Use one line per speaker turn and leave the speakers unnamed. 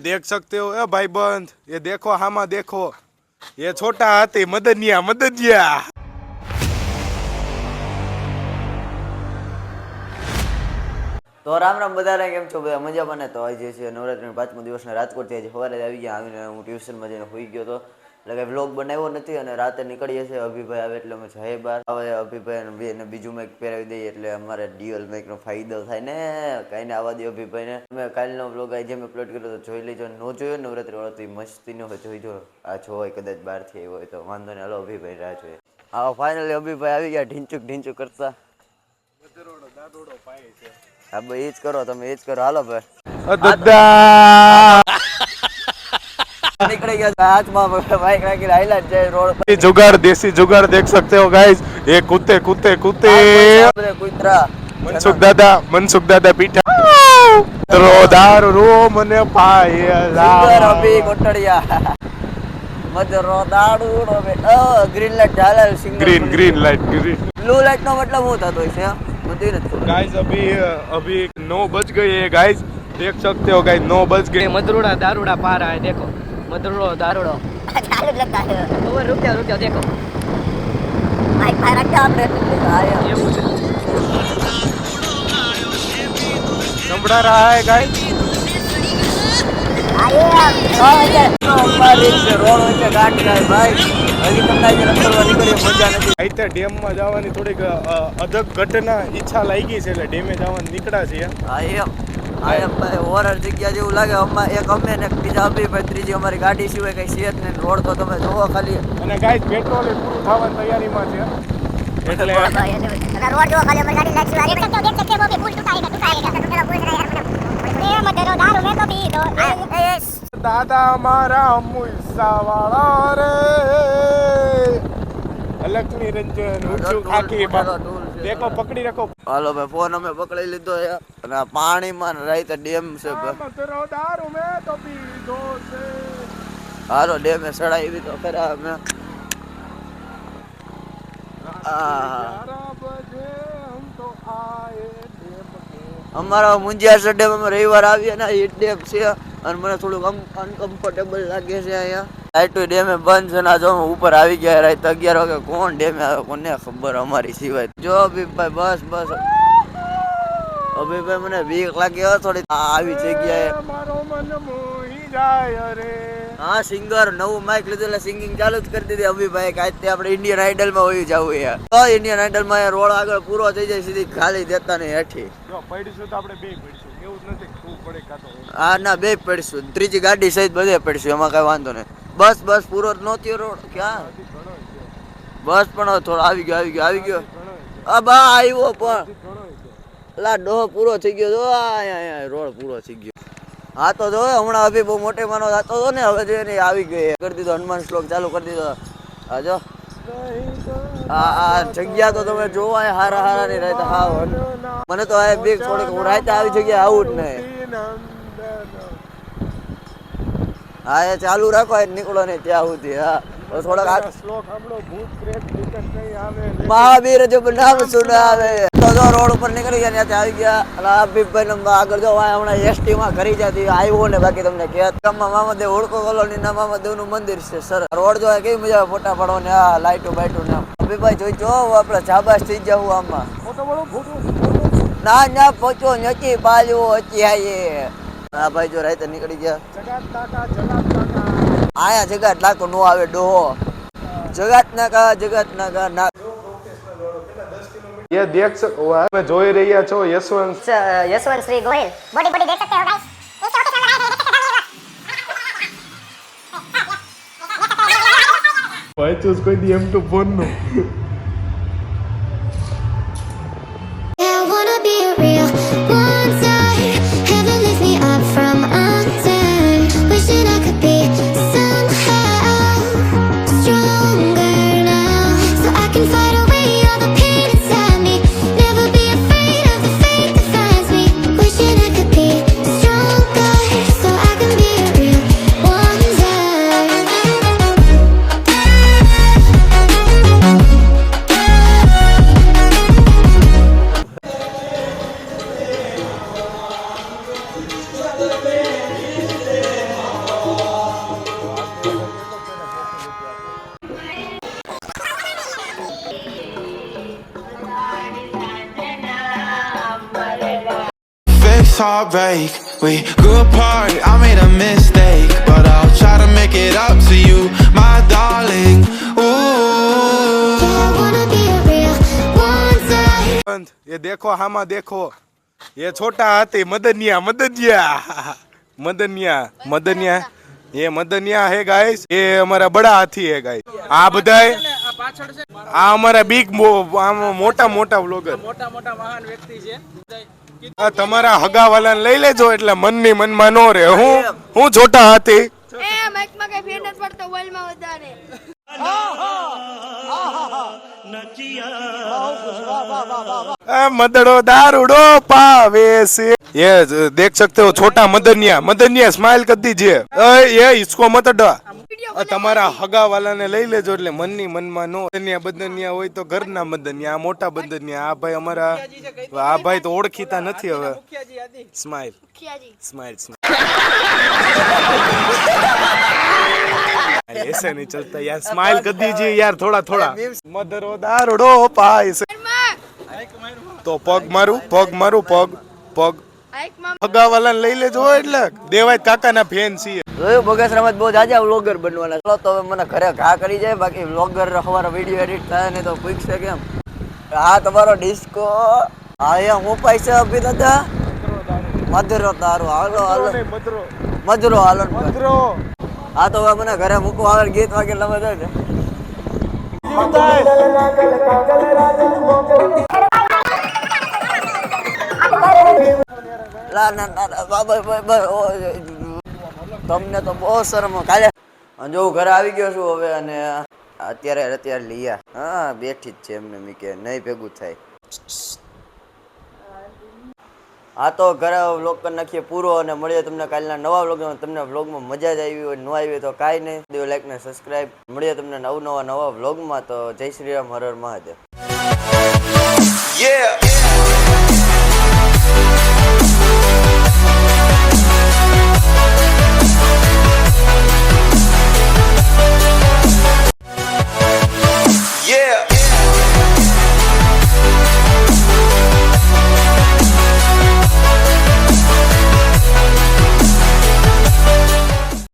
देख सकते हो ए भाईबंध ये देखो हामा देखो ये छोटा हाथी मदनिया मदनिया
તો રામ રામ બધાને કેમ છો બધા મજામાં ને તો આજે છે નવરાત્રીનો પાંચમો દિવસના રાજકોટથી આજે સવારે જ આવી ગયા આવીને હું ટ્યુશનમાં જઈને હોઈ ગયો હતો એટલે કે વ્લોગ બનાવ્યો નથી અને રાતે નીકળીએ છીએ અભિભાઈ આવે એટલે અમે જઈએ બહાર. હવે અભિભાઈ અને બીજું મેક પહેરાવી દઈએ એટલે અમારે ડ્યુઅલ મેકનો ફાયદો થાય ને. કાંઈ ને આવવા દે અભિભાઈને. અમે કાલનો વ્લોગ આજે મેં અપલોડ કર્યો તો જોઈ લેજો. ન જોયો નવરાત્રી વાળો તો એ મસ્તીનો હોય જોઈજો આ જો હોય, કદાચ બહારથી આવ્યો હોય તો. વાંધો નહીં, હાલો અભિભાઈ રાહ જોઈએ. હા ફાઇનલી અભિભાઈ આવી ગયા. ઢીંચુક ઢીંચુક કરતા. હા, ભાઈ, એ જ કરો, તમે એ જ કરો. હાલો, ભાઈ.
દાદા
નીકળી ગયા હાથમાં બાઈક રાખીને હાઈલાઈટ જાય રોડ પર
जुगाड़ देसी जुगाड़ देख सकते हो गाइस ये कुत्ते कुत्ते कुत्ते
બધા કૂતરા
मनसुख दादा मनसुख दादा पीठा रो दारू रो મને
સિંગર
પાયેલા
અભી કોટડિયા મધરો દાડુડો બે ગ્રીન લાઈટ ચાલે singer
green green light green
blue light નો મતલબ શું થતો હોય છે મને નથી ખબર
गाइस अभी अभी नौ बज गए हैं गाइस देख सकते हो गाइस नौ बज
ये
गए
मधुरोड़ा दारूड़ा पा रहा है देखो મદરડો દારૂડો.
ચાલુ લગતા છે.
ઓવર રૂક જાવ રૂક જાવ દેખો.
માઈક પર રાખતા આપણે.
એવું છે.
સંભળા રહા
હે ગાઈસ જવાની થોડીક અધક ઘટના ઈચ્છા લાગી છે એટલે ડેમે જવાની નીકળ્યા છીએ.
ઓરર જગ્યા જેવું લાગે. અમે એક અમે ને બીજા અભિભાઈ ત્રીજી અમારી ગાડી સિવાય કઈ છે ને રોડ તો તમે જોવો ખાલી.
અને ગાઈસ પેટ્રોલ પૂરું થવાની તૈયારીમાં છે. દાદા અમારા મુઈસા વાળા. રે. અલક્ષ્મી રંજન ઉચુ ખાકી
બાબા
દેખો પકડી રાખો.
હાલો ભાઈ ફોન અમે પકડી લીધો છે અને પાણીમાં રાઈતે ડેમ છે
છે.
હાલો ડેમે ચડાવી તો ખરા અમે.
ડેમ
અમારા મુંજિયા સડેમ અમે રવિવાર આવીએ ને એ ડેમ છે. અને મને થોડુંક અનકમ્ફર્ટેબલ લાગે છે અહીંયા. લાઈટો ડેમે બંધ છે ને જો ઉપર આવી ગયા રાત અગિયાર વાગે કોણ ડેમે આવે કોને ખબર અમારી સિવાય. જો અભિભાઈ બસ બસ. અભિભાઈ મને બીક લાગે થોડી આવી જગ્યાએ. હા સિંગર નવું માઇક લીધું એટલે સિંગિંગ ચાલુ જ કરી દીધી અભિભાઈ. કાંઈ તે આપણે ઇન્ડિયન આઇડલમાં હોઈ જવું યાર તો ઇન્ડિયન આઇડલમાં રોડ આગળ પૂરો થઈ જાય સીધી ખાલી દેતા નહીં હેઠી.
પડીશું તો આપણે બે પડીશું. એવું નથી પડે
હા. ના બે પડીશું. ત્રીજી ગાડી સહિત બધે પડીશું એમાં કઈ વાંધો નહીં. બસ બસ, પૂરો જ નહોતી રોડ. ક્યાં? બસ પણ થોડો આવી ગયો આવી ગયો આવી ગયો. આ બા આવ્યો પણ. લા, ડોહો પૂરો થઈ ગયો. જો, આ રોડ પૂરો થઈ ગયો. હા તો જો, હમણાં અભી બહુ મોટે માનો થતો હતો ને, હવે જો એને આવી ગઈ. કરી દીધો, હનુમાન શ્લોક ચાલુ કરી દીધો. હા જો. આ જગ્યા તો તમે જોવા હારા હારા ની રહેતા હા મને તો આ બે થોડીક હું રાતે આવી જગ્યા આવું જ નહીં. હા એ ચાલુ રાખો એ નીકળો નહીં ત્યાં સુધી હા. થોડાક આ
શ્લોક સાંભળો ભૂત પ્રેત નિકટ નહીં આવે
મહાવીર જો નામ સુનાવે. તો જો રોડ ઉપર નીકળી ગયા ત્યાંથી આવી ગયા અને આ ભીભાઈ ને આગળ જો હમણાં એસટી માં ઘરી જતી આવ્યો ને બાકી તમને કે ગામમાં મામાદેવ ઓળખો કોલોની ના મામાદેવનું મંદિર છે સર. રોડ જો કેવી મજા આવે ફોટા ને આ લાઈટો બાઈટો ને ભીભાઈ જોઈ જો આપણે જાબાશ થઈ જવું આમાં. ના ના પહોંચો નથી બાજુ હચી આયે. આ ભાઈ જો રાતે નીકળી ગયા
જગાત કાકા જગાત કાકા
આયા જગાત લાખો નો આવે ડોહો જગાત ના કા જગાત ના કા ના
ये देख सको તમે જોઈ રહ્યા છો યશવંત
यशवंत श्री गोयल बॉडी बॉडी देख सकते हो गाइस इस ऑफिस में लगाए
વાંચ્યું જ કોઈ દી એમ તો ફોન નું
Heartbreak. We grew apart, I made a mistake. But I'll try to make it up to you, my darling. Ooh.
I wanna be a real one day.
બંધ એ દેખો હામાં દેખો એ છોટા હાથી મદનિયા મદનિયા મદનિયા મદનિયા એ મદનિયા હે ગાઈસ એ અમારા બડા હાથી હે ગાઈસ આ બધાય આ અમારા બિગ મોટા મોટા વ્લોગર
મોટા મોટા મહાન વ્યક્તિ છે
આ તમારા હગાવાલાને લઈ લેજો એટલે મનની મનમાં નો રે હું હું છોટા હાથી
એ માઇકમાં કઈ ફેર નથી પડતો વર્લ્ડમાં વધારે
આ મદડો દારૂડો પાવે છે ये देख सकते हो छोटा मदनिया मदनिया स्माइल कर दीजिए अय, ये इसको मत अड्डा આ તમારા હગા વાલાને લઈ લેજો એટલે મનની મનમાં નો બદનિયા બદનિયા હોય તો ઘરના બદનિયા આ મોટા બદનિયા આ ભાઈ અમારા આ ભાઈ તો ઓળખીતા નથી હવે સ્માઈલ
મુખિયાજી
स्माइल ऐसे नहीं चलता यार स्माइल कर दीजिए यार थोड़ा थोड़ा मदरो दारूडो પાય છે તો પગ મારું પગ મારું પગ પગ
માઇકમાં
હગાવાલાને લઈ લેજો હો એટલે દેવાય કાકાના ફેન છીએ
જોયું? રમત બહુ જાજા વ્લોગર બનવાના. ચલો તો હવે મને ઘરે ઘા કરી જાય. બાકી વ્લોગર અમારો વીડિયો એડિટ થાય ને તો પૂછશે કેમ? હા તમારો ડિસ્કો હા એ હું પૈસા આપી દાદા મધરો તારો. હાલો હાલો.
મદરો
હાલો. ને. હા તો હવે મને ઘરે મૂકવા આવે ગીત વાગે લમે દે ને. ના ના બાબા તમને તો બહુ શરમ કાલે જો હું ઘરે આવી ગયો છું હવે અને અત્યારે અત્યારે લીયા હા, બેઠી જ છે એમને મી કે નહીં ભેગું થાય. હા, તો ઘરે વ્લોગ કરી નાખીએ પૂરો અને મળીએ તમને કાલના નવા વ્લોગમાં તમને વ્લોગમાં મજા જ આવી હોય ન આવી હોય તો કાંઈ નહીં. દેવ લાઈક ને સબસ્ક્રાઈબ મળીએ તમને નવ નવા નવા વ્લોગમાં તો જય શ્રી રામ, હર હર મહાદેવ.
Yeah.